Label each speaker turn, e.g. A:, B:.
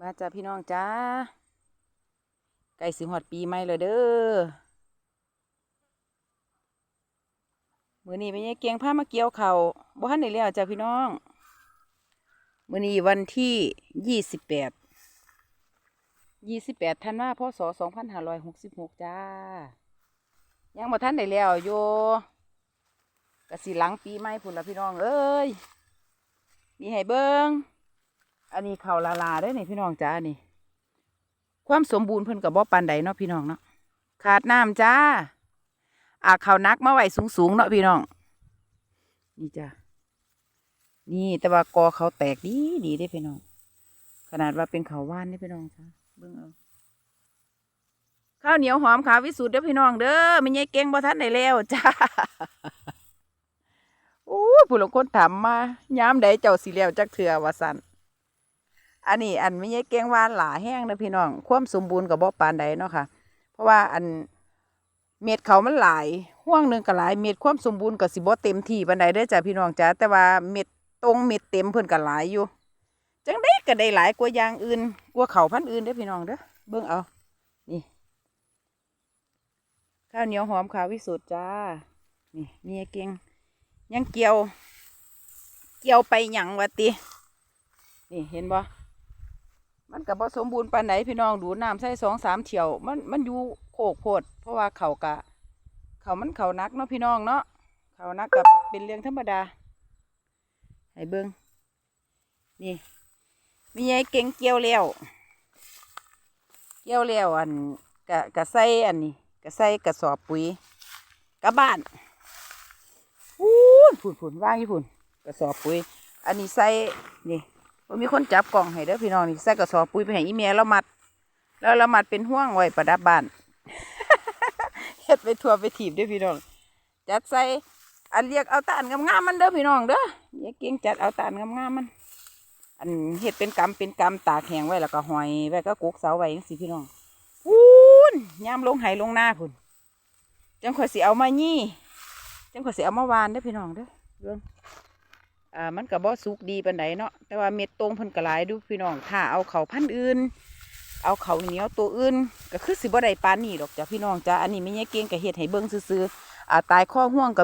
A: มาจ้าพี่น้องจ้าใกล้สิฮอดปีใหม่แล้วเด้อมือนี้แม่ยายเกียงพามาเกี่ยวเขาบ่ทันได้แล้วจ้าพี่น้อง มือนี้วันที่ยี่สิบแปดยี่สิบแปดธันวาพศสองพันห้าร้อยหกสิบหกจ้า ยังบ่ทันได้แล้วโยกะสิหลังปีใหม่พุ่นละพี่น้องเอ้ยมีให้เบิ่ง อันนี้เขาลาลาได้นี่พี่น้องจ้านี่ ความสมบูรณ์เพิ่นกับบ่ปานใดเนาะพี่น้องเนาะขาดน้ำจ้าอาเขานักมาไหว้สูงๆเนาะพี่น้อง นี่จ้านี่แต่ว่ากอเขาแตกดีดีได้พี่น้อง ขนาดว่าเป็นเขาว่านนี่พี่น้องจ้าเบิ่งเอาข้าวเหนียวหอมขาววิสุทธ์เด้อพี่น้องเด้อไม่ใช่เก่งบ่ทันได้แล้วจ้าโอ้ผู้ลงคนถามมายามใดเจ้าสิแล้วจักเถื่อว่าซั่น อันนี้อันไม่ใช่เกงวานหลาแห้งนะพี่น้อง ความสมบูรณ์กับบ่ปานใดเนาะค่ะ เพราะว่าอันเม็ดเขามันหลายห่วงหนึ่งก็หลายเม็ดความสมบูรณ์ก็สิบ่เต็มที่ปานใดเด้จ้ะพี่น้องจ้ะแต่ว่าเม็ดตรงเม็ดเต็มเพิ่นก็หลายอยู่ จังได้ก็ได้หลายกว่าอย่างอื่นกว่าเขาพันธุ์อื่นเด้อพี่น้องเด้อเบิ่งเอานี่ข้าวเหนียวหอมขาววิสุทธ์จ้า นี่เมียเก่งยังเกี่ยว เกี่ยวไปหยังวะติ นี่เห็นบ่ มันกับผสมบูรณ์ปานไหนพี่น้องดูน้ำใส่สองสามเฉียว มันมันอยู่โคกโพด เพราะว่าเขากะ เขามันเขานักเนาะพี่น้องเนาะเขานักกับเป็นเรื่องธรรมดาให้เบิ้งนี่มีไอ้เก่งเกี่ยวแล้วเกี่ยวแล้วอันกะกะใส่อันนี้กะใส่กระสอบปุ๋ยกลับบ้านพูนพูนพูนว่างอยู่พูนกระสอบปุ๋ย อันนี้ใส่นี่ ว่ามีคนจับกล่องให้เด้อพี่น้องนี่ใส่กระสอบปุ๋ยไปให้อีเมียเรามัด แล้วเรามัดเป็นห่วงไว้ประดับบ้านเฮ็ดไปทั่วไปถีบเด้อพี่น้องจัดใส่อันเรียกเอาตานงามๆมันเด้อพี่น้องเด้ออย่าเก่งจัดเอาตานงามๆมัน อันเฮ็ดเป็นกำเป็นกำตากแห้งไว้แล้วก็หอยไว้ก็กุกเสาไว้จังซี่พี่น้องพูนยามลงไหลงหน้าพุ่นจังข่อยสิเอามายี่จังข่อยสิเอามาวานเด้อพี่น้องเด้อเรื่อง อ่ามันก็บ่สุกดีปานใดเนาะแต่ว่าเม็ดตรงเพิ่นก็หลายดูพี่น้องถ้าเอาเขาพันธุ์อื่น เอาเขาเหนียวตัวอื่นก็คือสิบ่ได้ปานนี้ดอกจ้ะพี่น้องจ้ะอันนี้ไม่ใช่เก่งก็เฮ็ดให้เบิ่งซื่อๆอ่าตายข้อห่วงก็